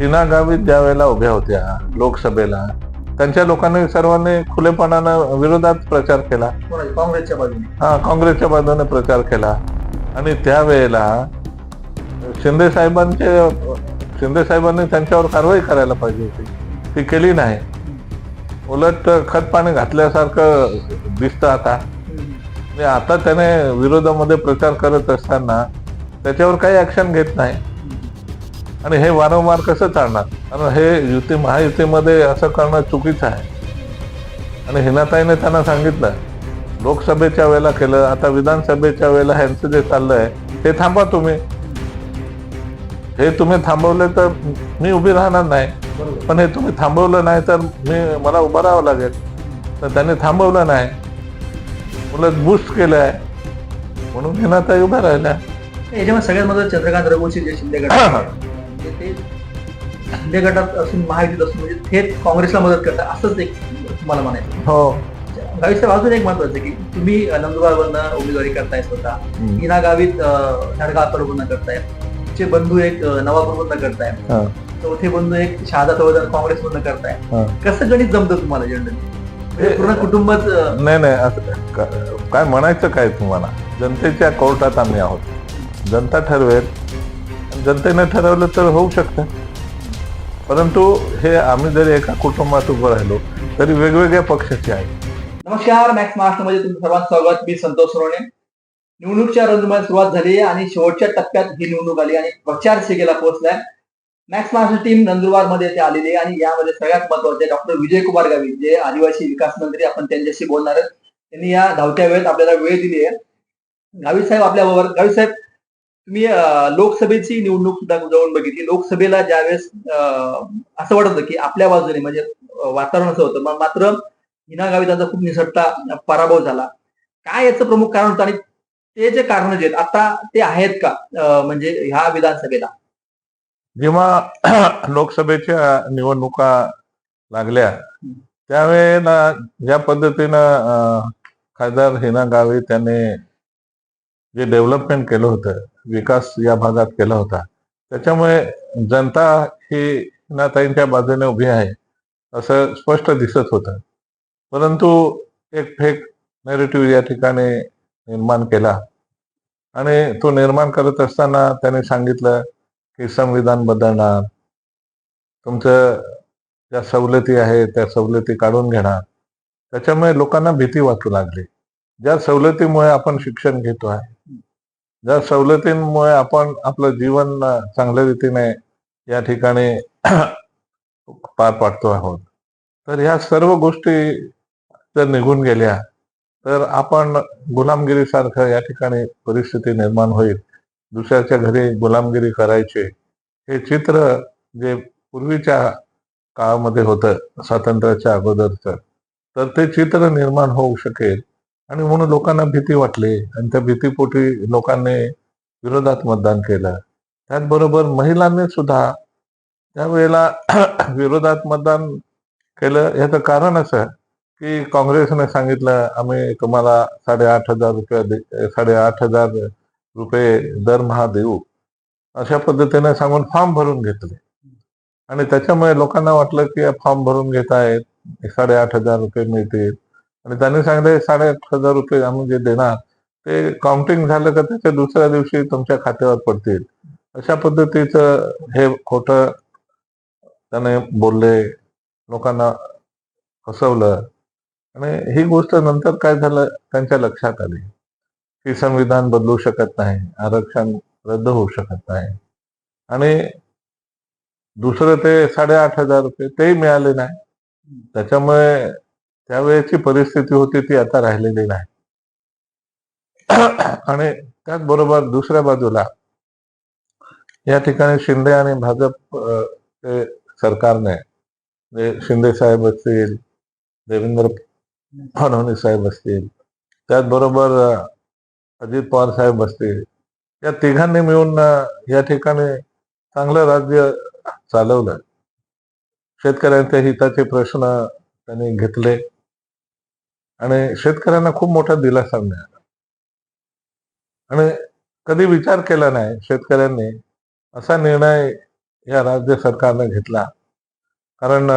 हिना गावित ज्या वेळेला उभ्या होत्या लोकसभेला त्यांच्या लोकांनी सर्वांनी खुलेपणानं विरोधात प्रचार केला. काँग्रेसच्या बाजूने. हा काँग्रेसच्या बाजूने प्रचार केला. आणि त्यावेळेला शिंदे साहेबांचे शिंदे साहेबांनी त्यांच्यावर कारवाई करायला पाहिजे होती. ती केली नाही. उलट खत पाणी घातल्यासारखं दिसतं आता. आता त्याने विरोधामध्ये प्रचार करत असताना त्याच्यावर काही ऍक्शन घेत नाही. आणि हे वारंवार कसं चालणार? कारण हे युती महायुतीमध्ये असं करणं चुकीचं आहे. आणि हिनाताईने त्यांना सांगितलं लोकसभेच्या वेळेला केलं आता विधानसभेच्या वेळेला ह्यांचं जे चाललंय ते थांबा तुम्ही. हे तुम्ही थांबवले तर मी उभी राहणार नाही. पण हे तुम्ही थांबवलं नाही तर मी मला उभं राहावं लागेल. तर त्यांनी थांबवलं नाही. उलट बुस्ट केलंय. म्हणून हिनाताई उभ्या राहिल्या. याच्यामध्ये सगळ्यात महत्वाचं चंद्रकांत रघुवंशी जे शिंदे आहे, म्हणजे ते शिंदे गटात असून महायुतीत असून म्हणजे थेट काँग्रेसला मदत करतात असंच एक तुम्हाला म्हणायचं हो. गावित साहेब अजून एक महत्वाचं आहे की तुम्ही नंदुरबारवरनं उमेदवारी करताय स्वतः. हिना गावित नडगावकडून करताय. चे बंधू एक नवापूरमधनं करताय. हा, चौथे बंधू एक शहादा चौधरी काँग्रेसमधनं करताय. हा. कसं गणित जमतं तुम्हाला जनरली पूर्ण कुटुंबच नाही नाही असं काय म्हणायचं काय तुम्हाला? जनतेच्या कोर्टात आम्ही आहोत. जनता ठरवेल. जनतेने ठरवलं तर होऊ शकतं. परंतु हे आम्ही जरी एका कुटुंबात उभं राहिलो तरी वेगवेगळ्या पक्षाचे आहे नमस्कार मॅक्स महाराष्ट्रामध्ये तुमचं सर्वांचं स्वागत. मी संतोष सोनवणे. निवडणूकच्या रणधुमाळी सुरुवात झाली आहे आणि शेवटच्या टप्प्यात ही निवडणूक आली आणि प्रचार शिगेला पोहोचलाय. मॅक्स महाराष्ट्र टीम नंदुरबारमध्ये ते आलेली आहे आणि यामध्ये सगळ्यात महत्त्वाचे डॉक्टर विजय कुमार गावी जे आदिवासी विकास मंत्री आपण त्यांच्याशी बोलणार आहेत. त्यांनी या धावत्या वेळेत आपल्याला वेळ दिली आहे. गावी साहेब आपल्याबरोबर गावी साहेब तुम्ही लोकसभेची निवडणूक सुद्धा जाऊन बघितली. लोकसभेला ज्यावेळेस असं वाटत होतं की आपल्या बाजूने म्हणजे वातावरण असं होतं. मात्र हिना गाविताचा खूप निसटता पराभव झाला. काय याचं प्रमुख कारण होतं? आणि ते जे कारण जे आहेत आता ते आहेत का? म्हणजे ह्या विधानसभेला? जेव्हा लोकसभेच्या निवडणुका लागल्या त्यावेळेला ज्या पद्धतीनं खासदार हिना गावी त्याने जे डेव्हलपमेंट केलं होतं विकास या भागात केला होता त्याच्यामुळे जनता ही नाताईंच्या बाजूने उभी आहे असं स्पष्ट दिसत होतं. परंतु एक फेक नेरेटिव्ह या ठिकाणी निर्माण केला. आणि तो निर्माण करत असताना त्याने सांगितलं की संविधान बदलणार. तुमचं ज्या सवलती आहेत त्या सवलती काढून घेणार. त्याच्यामुळे लोकांना भीती वाटू लागली. ज्या सवलतीमुळे आपण शिक्षण घेतो आहे ज्या सवलतींमुळे आपण आपलं जीवन चांगल्या रीतीने या ठिकाणी पार पाडतो आहोत. तर ह्या सर्व गोष्टी जर निघून गेल्या तर आपण गुलामगिरीसारखं या ठिकाणी परिस्थिती निर्माण होईल. दुसऱ्याच्या घरी गुलामगिरी करायचे हे चित्र जे पूर्वीच्या काळामध्ये होतं स्वातंत्र्याच्या अगोदरचं तर ते चित्र निर्माण होऊ शकेल. आणि म्हणून लोकांना भीती वाटली. आणि त्या भीतीपोटी लोकांनी विरोधात मतदान केलं. त्याचबरोबर महिलांनी सुद्धा त्यावेळेला विरोधात मतदान केलं. याचं कारण असं की काँग्रेसने सांगितलं आम्ही तुम्हाला साडेआठ हजार रुपये दे- साडेआठ हजार रुपये दरमहा देऊ. अशा पद्धतीने सांगून फॉर्म भरून घेतले. आणि त्याच्यामुळे लोकांना वाटलं की फॉर्म भरून घेत आहेत साडेआठ हजार रुपये मिळतील. आणि त्यांनी सांगितले साडेआठ हजार रुपये आम्ही जे देणार ते काउंटिंग झालं का त्याच्या दुसऱ्या दिवशी तुमच्या खात्यावर पडतील. अशा पद्धतीचं हे खोटं त्याने बोलले लोकांना फसवलं. आणि ही गोष्ट नंतर काय झालं त्यांच्या लक्षात आली की संविधान बदलू शकत नाही आरक्षण रद्द होऊ शकत नाही. आणि दुसरं ते साडेआठ हजार रुपये तेही मिळाले नाही. त्याच्यामुळे त्यावेळेची परिस्थिती होती ती आता राहिलेली नाही. आणि त्याचबरोबर दुसऱ्या बाजूला या ठिकाणी शिंदे आणि भाजप सरकारने जे शिंदे साहेब असतील देवेंद्र फडणवीस साहेब असतील त्याचबरोबर अजित पवार साहेब असतील या तिघांनी मिळून या ठिकाणी चांगलं राज्य चालवलं. शेतकऱ्यांच्या हिताचे प्रश्न त्यांनी घेतले. आणि शेतकऱ्यांना खूप मोठा दिलासा मिळाला. आणि कधी विचार केला नाही शेतकऱ्यांनी असा निर्णय या राज्य सरकारने घेतला. कारण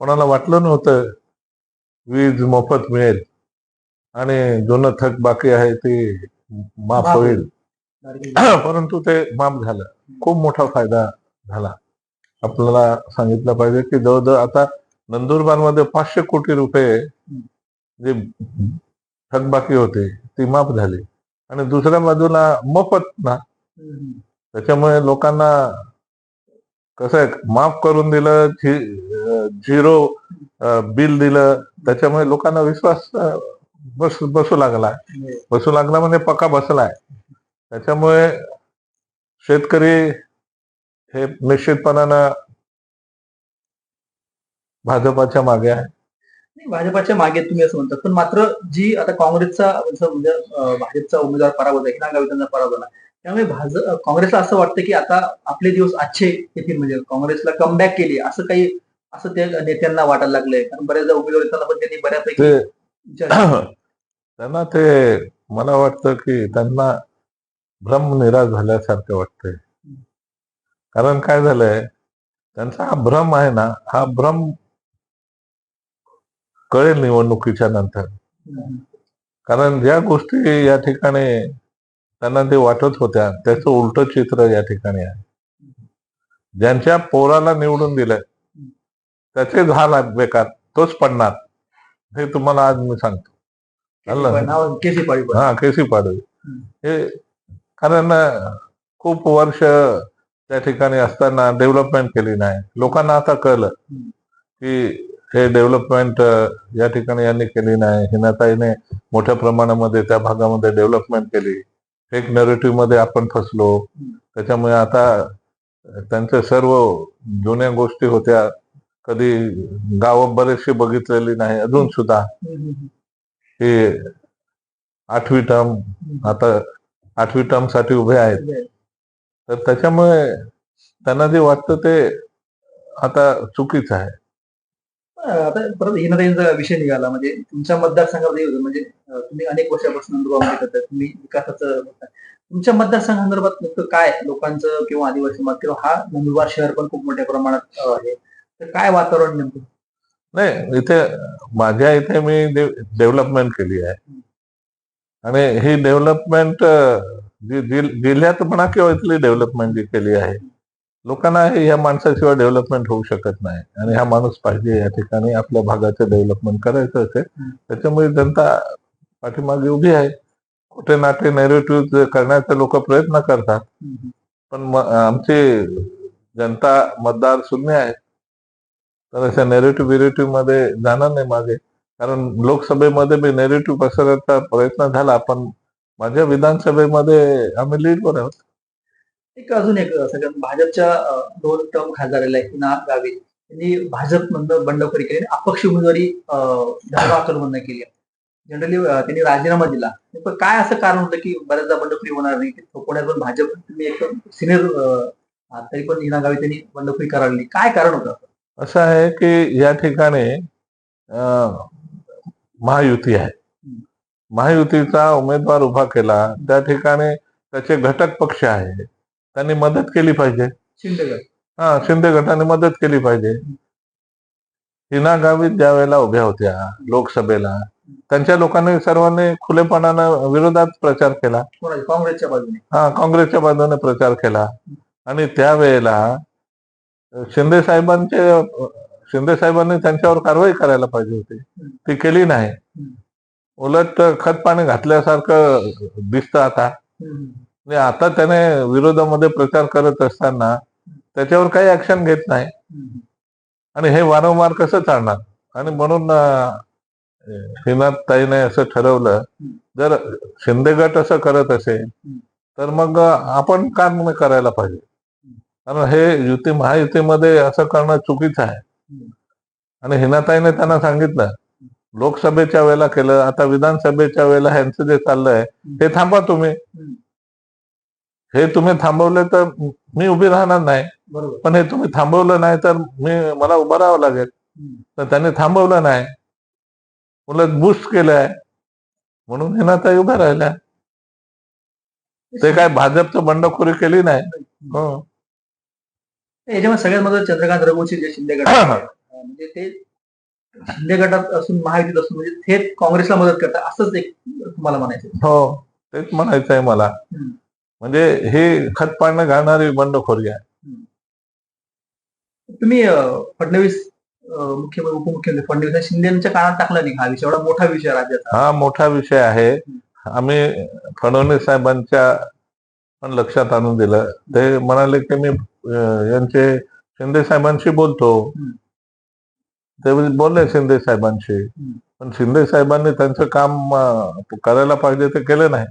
कोणाला वाटलं नव्हतं वीज मोफत मिळेल आणि जुनं थक बाकी आहे ते माफ होईल. परंतु ते माफ झालं. खूप मोठा फायदा झाला. आपल्याला सांगितलं पाहिजे की जवळजवळ आता नंदुरबारमध्ये पाचशे कोटी रुपये जे थकबाकी होते ती माफ झाली. आणि दुसऱ्या बाजूला मोफत ना त्याच्यामुळे लोकांना कसं आहे माफ करून दिलं झिरो बिल दिलं त्याच्यामुळे लोकांना विश्वास बस बसू लागला. बसू लागला म्हणजे पक्का बसलाय. त्याच्यामुळे शेतकरी हे निश्चितपणानं भाजपाच्या मागे आहे. भाजपाच्या मागे तुम्ही असं म्हणतात पण मात्र जी आता काँग्रेसचा म्हणजे भाजपचा उमेदवार पराभव आहे हिना गावित यांचा पराभव झाला त्यामुळे भाज काँग्रेसला असं वाटतं की आता आपले दिवस आजचे येतील म्हणजे काँग्रेसला कमबॅक केली असं काही असं त्या नेत्यांना वाटायला लागलंय. कारण बऱ्याचदा उमेदवार येताना पण त्यांनी बऱ्यापैकी त्यांना ते मला वाटतं की त्यांना भ्रम निराश झाल्यासारखं वाटतंय. कारण काय झालंय त्यांचा हा भ्रम आहे ना हा भ्रम कळेल निवडणुकीच्या नंतर. कारण ज्या गोष्टी या ठिकाणी त्यांना ते वाटत होत्या त्याचं उलट चित्र या ठिकाणी आहे ज्यांच्या पोराला निवडून दिलंय त्याचे झाला बेकार तोच पडणार हे तुम्हाला आज मी सांगतो केसी पण. हा केसी पाडवी हे कारण खूप वर्ष त्या ठिकाणी असताना डेव्हलपमेंट केली नाही लोकांना आता कळलं. की हे डेव्हलपमेंट या ठिकाणी यांनी केली नाही. हिनाताईने मोठ्या प्रमाणामध्ये त्या भागामध्ये डेव्हलपमेंट केली. एक नेरेटिव्हमध्ये आपण फसलो. त्याच्यामुळे आता त्यांचे सर्व जुन्या गोष्टी होत्या. कधी गाव बरेचशी बघितलेली नाही. अजून सुद्धा. हे आठवी टर्म आता आठवी टर्मसाठी उभे आहेत. तर त्याच्यामुळे त्यांना जे वाटतं ते आता चुकीचं आहे. आता परत हिनताईंचा विषय निघाला. म्हणजे तुमच्या मतदारसंघात होतं म्हणजे तुम्ही अनेक वर्षापासून अनुभव करताय तुम्ही विकासाचं तुमच्या मतदारसंघासंदर्भात नेमकं काय लोकांचं किंवा आदिवासी मत किंवा हा नंदुरबार शहर पण खूप मोठ्या प्रमाणात आहे. तर काय वातावरण नेमकं? नाही इथे माझ्या इथे मी डेव्हलपमेंट केली आहे. आणि ही डेव्हलपमेंट जिल्ह्यात म्हणा किंवा इथली डेव्हलपमेंट जी केली आहे लोकांना हे या माणसाशिवाय डेव्हलपमेंट होऊ शकत नाही. आणि हा माणूस पाहिजे या ठिकाणी आपल्या भागाचं डेव्हलपमेंट करायचं असेल त्याच्यामुळे जनता पाठीमागे उभी आहे. कुठे नाटे नेरेटिव्ह करण्याचा लोक प्रयत्न करतात. पण म- आमची जनता मतदार शून्य आहे. तर अशा नेरेटिव्ह बिरेटिव्हमध्ये जाणार नाही मागे. कारण लोकसभेमध्ये बी नेरेटिव्ह पसरण्याचा प्रयत्न झाला. पण माझ्या विधानसभेमध्ये आम्ही लीडवर आहोत. एक अजून एक सगळ्यात भाजपच्या दोन टर्म खासदार हिना गावित. त्यांनी भाजप मधनं बंडखोरी केली आणि अपक्ष उमेदवारी मधनं केली. जनरली त्यांनी राजीनामा दिला. नेमकं काय असं कारण होतं की बऱ्याचदा बंडखोरी होणार नाही? थोपवण्यात पण भाजप तुम्ही एकदम सिनियर तरी पण हिना गावित त्यांनी बंडखोरी करावी काय कारण होतं असं? आहे की या ठिकाणी महायुती आहे. महायुतीचा उमेदवार उभा केला. त्या ठिकाणी त्याचे घटक पक्ष आहे त्यांनी मदत केली पाहिजे. हा शिंदे गटाने मदत केली पाहिजे. हिना गावित ज्या वेळेला उभ्या होत्या लोकसभेला त्यांच्या लोकांनी सर्वांनी खुलेपणानं विरोधात प्रचार केला. काँग्रेसच्या बाजूने. हा काँग्रेसच्या बाजूने प्रचार केला. आणि त्यावेळेला शिंदे साहेबांचे शिंदे साहेबांनी त्यांच्यावर कारवाई करायला पाहिजे होती. ती केली नाही. उलट खत पाणी घातल्यासारखं दिसतं आता. म्हणजे आता त्याने विरोधामध्ये प्रचार करत असताना त्याच्यावर काही ऍक्शन घेत नाही. आणि हे वारंवार कसं चालणार? आणि म्हणून ताईने असं ठरवलं जर शिंदे गट असं करत असेल तर मग आपण का नाही करायला पाहिजे? कारण हे युती महायुतीमध्ये असं करणं चुकीचं आहे. आणि हिनाताईने त्यांना सांगितलं लोकसभेच्या वेळेला केलं आता विधानसभेच्या वेळेला ह्यांचं जे चाललंय ते थांबा तुम्ही. हे तुम्ही थांबवले तर मी उभी राहणार नाही. पण हे तुम्ही थांबवलं नाही तर मी मला उभं राहावं लागेल. तर त्यांनी थांबवलं नाही. उलट बुस्ट केलंय. म्हणून हिनाताई उभ्या राहिल्या. ते काय भाजपचं बंडखोरी केली नाही. हो. याच्यामध्ये सगळ्यात महत्वाचं चंद्रकांत रघुवंशी जे शिंदे अं, म्हणजे ते शिंदे गटात असून महायुतीत असून म्हणजे थेट काँग्रेसला मदत करतात असंच एक तुम्हाला म्हणायचं. हो. तेच म्हणायचं आहे मला. म्हणजे हे खत पाडणं घालणारी बंडखोरी आहे तुम्ही फडणवीस मुख्यमंत्री उपमुख्यमंत्री फडणवीस आणि शिंदेच्या काळात टाकला नाही हा विषय एवढा मोठा विषय आहे राज्याचा. हा मोठा विषय आहे. आम्ही फडणवीस साहेबांच्या पण लक्षात आणून दिलं. ते म्हणाले की मी यांचे शिंदे साहेबांशी बोलतो. ते बोलले शिंदे साहेबांशी. पण शिंदे साहेबांनी त्यांचं काम करायला पाहिजे ते केलं नाही.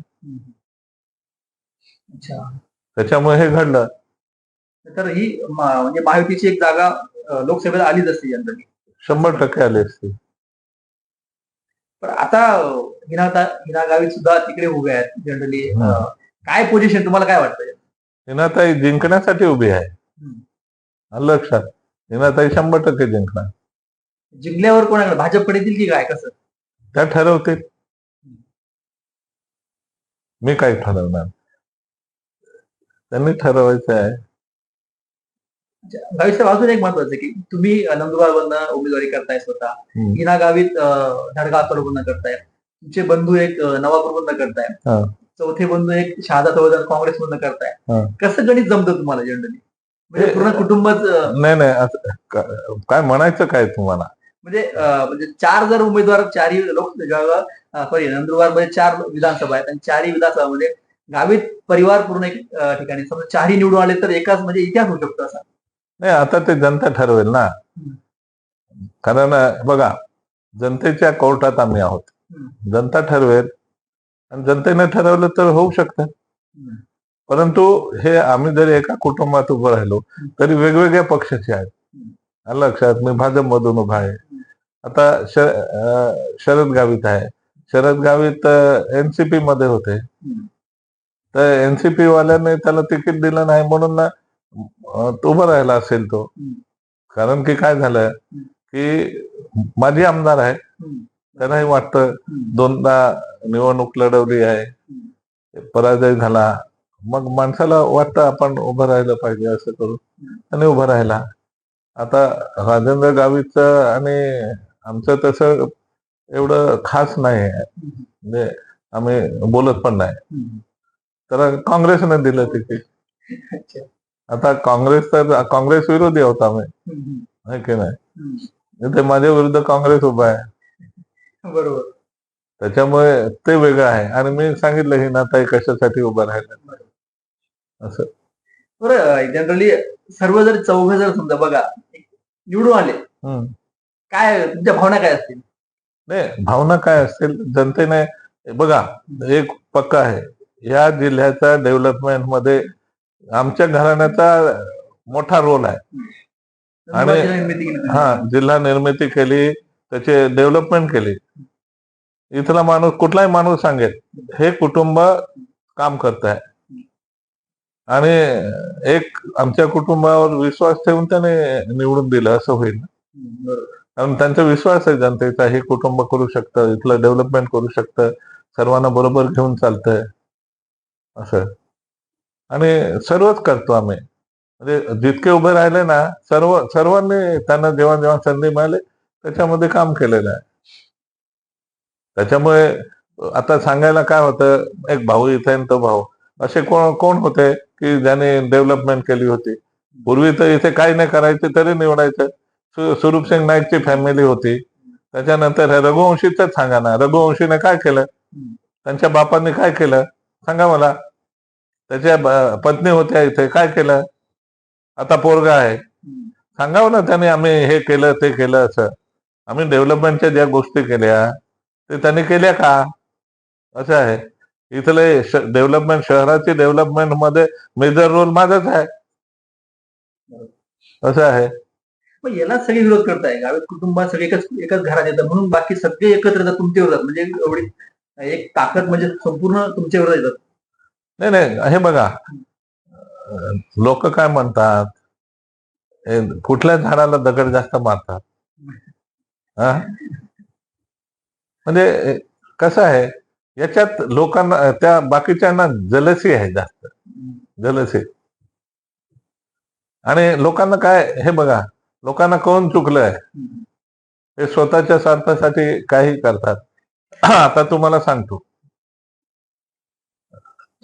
अच्छा. त्याच्यामुळे हे घडलं. तर ही म्हणजे महायुतीची एक जागा लोकसभेत आलीच असते जनरली शंभर टक्के आले असते. पण आता हिना हिना गावित सुद्धा तिकडे उभे आहेत जनरली. काय पोझिशन तुम्हाला काय वाटतं हिनाताई जिंकण्यासाठी उभी आहे. लक्षात. हिनाताई शंभर टक्के जिंकणार. जिंकल्यावर कोणाकडे? भाजपकडे येतील की काय? कसं? त्या ठरवतील. मी काय ठरवणार त्यांनी ठरवायचं आहे. गावित साहेब अजून एक महत्वाचं आहे की तुम्ही नंदुरबार मधनं उमेदवारी करताय स्वतः. हिना गावित धडगाव तालुक्यातनं करताय. तुमचे बंधू एक नवापूर मधनं करताय. चौथे बंधू एक शहादा काँग्रेस मधनं करताय. कसं गणित जमतं तुम्हाला जनरली म्हणजे पूर्ण कुटुंबच नाही नाही काय म्हणायचं काय तुम्हाला? म्हणजे म्हणजे चार जर उमेदवार चारही लोक सॉरी नंदुरबारमध्ये चार विधानसभा आहेत आणि चारही विधानसभामध्ये गावित परिवार पूर्ण एक ठिकाणी. समजा चारही निवडून आले तर एकाच म्हणजे इतिहास होऊ शकतो असा. नाही आता ते जनता ठरवेल ना. कारण बघा जनतेच्या कोर्टात आम्ही आहोत. जनता ठरवेल. आणि जनतेने ठरवलं तर होऊ शकतं. परंतु हे आम्ही जरी एका कुटुंबात उभं राहिलो तरी वेगवेगळ्या पक्षाचे आहेत. लक्षात मी भाजप मधून उभा आहे. आता शरद गावित आहे. शरद गावित एनसीपी मध्ये होते. तर एनसीपी वाल्याने त्याला तिकीट दिलं नाही म्हणून ना तो उभा राहिला असेल तो. कारण की काय झालं की माझी आमदार आहे. त्यांनाही वाटतं दोनदा निवडणूक लढवली आहे. पराजय झाला. मग माणसाला वाटतं आपण उभं राहिलं पाहिजे असं करून. आणि उभं राहिला. आता राजेंद्र गावित आणि आमचं तसं एवढं खास नाही आहे. म्हणजे आम्ही बोलत पण नाही. तर काँग्रेसने दिलं तिकीट. आता काँग्रेस तर काँग्रेस विरोधी आम्ही. आहे की नाही? इथे माझ्या विरुद्ध काँग्रेस उभा आहे. बरोबर. त्याच्यामुळे ते वेगळं आहे. आणि मी सांगितलं ही नाताई कशासाठी उभं राहिलं असं. बरं जनरली सर्व जर चौघ जर समजा बघा निवडून आले. काय तुमच्या भावना काय असतील? नाही भावना काय असतील? जनतेने बघा एक पक्का आहे. या जिल्ह्याचा डेव्हलपमेंटमध्ये आमच्या घराण्याचा मोठा रोल आहे आणि-. हा जिल्हा निर्मिती केली त्याचे डेव्हलपमेंट केली इथला माणूस कुठलाही माणूस सांगेल हे कुटुंब काम करत आहे आणि एक आमच्या कुटुंबावर विश्वास ठेवून त्याने निवडून दिलं असं होईल. कारण त्यांचा विश्वास आहे जनतेचा हे कुटुंब करू शकतं इथलं डेव्हलपमेंट करू शकतं सर्वांना बरोबर घेऊन चालतंय असं. आणि सर्वच करतो आम्ही. म्हणजे जितके उभे राहिले ना सर्व सर्वांनी त्यांना जेव्हा जेव्हा संधी मिळाली त्याच्यामध्ये काम केलेलं आहे. त्याच्यामुळे आता सांगायला काय होतं एक भाऊ इथे आणि तो भाऊ. असे कोण कोण होते की ज्याने डेव्हलपमेंट केली होती? पूर्वी तर इथे काही नाही करायचे तरी निवडायचं. सुरूप सिंग नाईकची फॅमिली होती. त्याच्यानंतर हे रघुवंशीच सांगा ना रघुवंशीने काय केलं? त्यांच्या बापांनी काय केलं? सांगा मला. त्याच्या पत्नी होत्या इथे. काय केलं? आता पोरगा आहे. सांगावं ना त्याने आम्ही हे केलं ते केलं असं. आम्ही डेव्हलपमेंटच्या ज्या गोष्टी केल्या ते त्यांनी केल्या का? असं आहे. इथले डेव्हलपमेंट शहराची डेव्हलपमेंटमध्ये मेजर रोल माझाच आहे. असं आहे. पण याला सगळे विरोध करताय. गावीत कुटुंबात सगळे एकच एकाच घरात येतात. म्हणून बाकी सगळे एकत्र येतात तुमच्या विरोधात म्हणजे एवढी एक ताकद म्हणजे संपूर्ण तुमच्यावर येतात. नाही नाही हे बघा. लोक काय म्हणतात हे कुठल्या झाडाला दगड जास्त मारतात? हा? म्हणजे कसं आहे याच्यात लोकांना त्या बाकीच्यांना जलसी आहे जास्त. जलसी. आणि लोकांना काय हे बघा लोकांना कोण चुकलंय? हे स्वतःच्या स्वार्थासाठी काही करतात. आता तुम्हाला सांगतो.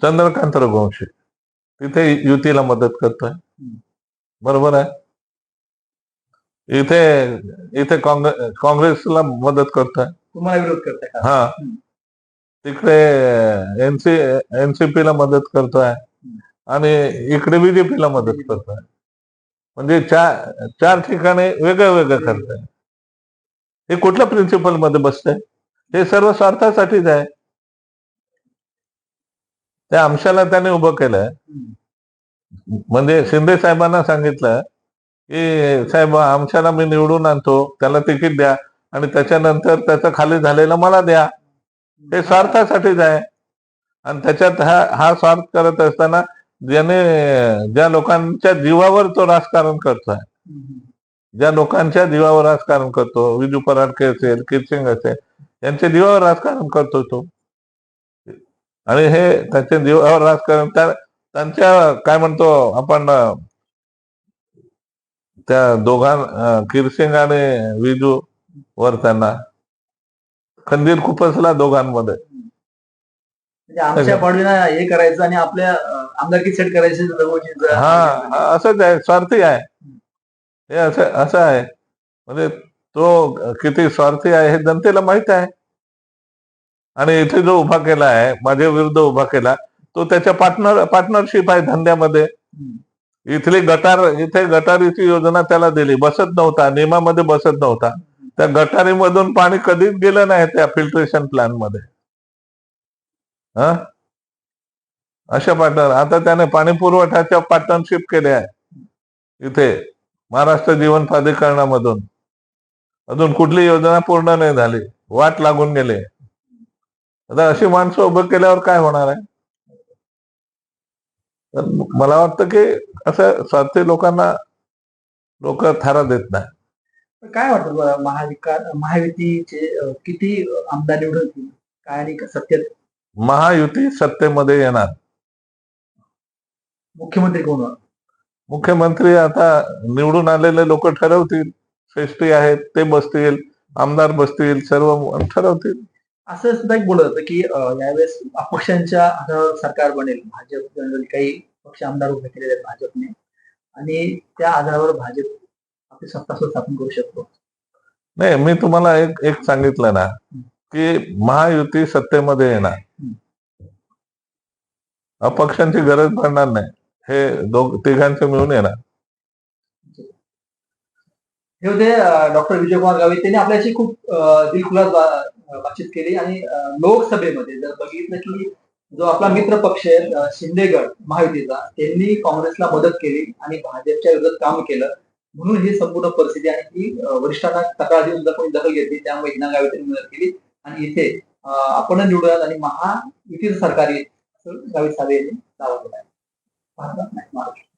चंद्रकांत रघुवंशी तिथे युतीला मदत करतोय. बरोबर आहे? इथे इथे काँग्रेस काँग्रेसला मदत करतोय. तुम्हाला विरोध करताय हा. तिकडे एनसी एनसीपी ला मदत करतोय. आणि इकडे बीजेपीला मदत करतोय. म्हणजे चार चार ठिकाणी वेगळं वेगळं करतोय. हे कुठल्या प्रिन्सिपलमध्ये बसतंय? हे सर्व स्वार्थासाठीच आहे. त्या अंशाला त्याने उभं केलंय. म्हणजे शिंदे साहेबांना सांगितलं की साहेब आमच्याला मी निवडून आणतो. त्याला तिकीट द्या आणि त्याच्यानंतर त्याचं खाली झालेलं मला द्या. हे स्वार्थासाठीच आहे. आणि त्याच्यात हा हा स्वार्थ करत असताना ज्याने ज्या लोकांच्या जीवावर तो राजकारण करतोय. ज्या लोकांच्या जीवावर राजकारण करतो विजू पराडके असेल किरसिंग असेल यांच्या जीवावर राजकारण करतो तो. आणि हे त्याच्या जीवावर राजकारण त्या त्यांच्या काय म्हणतो आपण त्या दोघां किरसिंग आणि विजू वर त्यांना. खंदीर खुपसला दोघांमध्ये. म्हणजे आमच्या पाडवीना हे करायचं आणि आपल्या आमदारकी सेट करायची हा हा, असंच आहे स्वार्थी आहे. हे असं असं आहे. म्हणजे तो किती स्वार्थी आहे हे जनतेला माहीत आहे. आणि इथे जो उभा केला आहे माझ्या विरुद्ध उभा केला तो त्याच्या पार्टनर पार्टनरशिप आहे धंद्यामध्ये. इथली गटार इथे गटारीची योजना त्याला दिली. बसत नव्हता नियमामध्ये बसत नव्हता. त्या गटारीमधून पाणी कधीच गेलं नाही त्या फिल्ट्रेशन प्लॅनमध्ये. हा? अशा पार्टनर आता त्याने पाणी पुरवठ्याच्या पार्टनरशिप केल्या आहे. इथे महाराष्ट्र जीवन प्राधिकरणामधून. अजून कुठली योजना पूर्ण नाही झाली. वाट लागून गेले. आता अशी माणसं उभं केल्यावर काय होणार आहे? तर मला वाटतं की असं स्वार्थी लोकांना लोक थारा देत नाही. काय वाटतं महाविकास महायुतीचे किती आमदार निवडून? काय आणि सत्य महायुती सत्तेमध्ये येणार. मुख्यमंत्री कोण? मुख्यमंत्री आता निवडून आलेले लोक ठरवतील. श्रेष्ठी आहेत ते बसतील आमदार बसतील सर्व ठरवतील. असं सुद्धा एक बोलत होतं की यावेळेस अपक्षांच्या सरकार बनेल भाजप काही पक्ष आमदार उभे केलेले आहेत भाजपने आणि त्या आधारावर भाजप आपली सत्ता स्थापन करू शकतो. नाही मी तुम्हाला एक एक सांगितलं ना की महायुती सत्तेमध्ये येणार. अपक्षांची गरज पडणार नाही. हे दोघ तिघांचे मिळून येणार. हे होते डॉक्टर विजयकुमार गावित. त्यांनी आपल्याशी खूप दिलखुलास बातचीत केली आणि लोकसभेमध्ये जर बघितलं की जो आपला मित्र पक्ष आहे शिंदेगड महायुतीचा त्यांनी काँग्रेसला मदत केली आणि भाजपच्या विरोधात काम केलं. म्हणून ही संपूर्ण परिस्थिती आणि ही वरिष्ठांना तक्रार देऊन जर कोणी दखल घेतली त्यामुळे हिना गावित मदत केली. आणि इथे आपण निवडून आणि महायुतीचं सरकार येईल असं गावित साहेब यांनी दावा केला आहे. भारतात नाही, महाराष्ट्र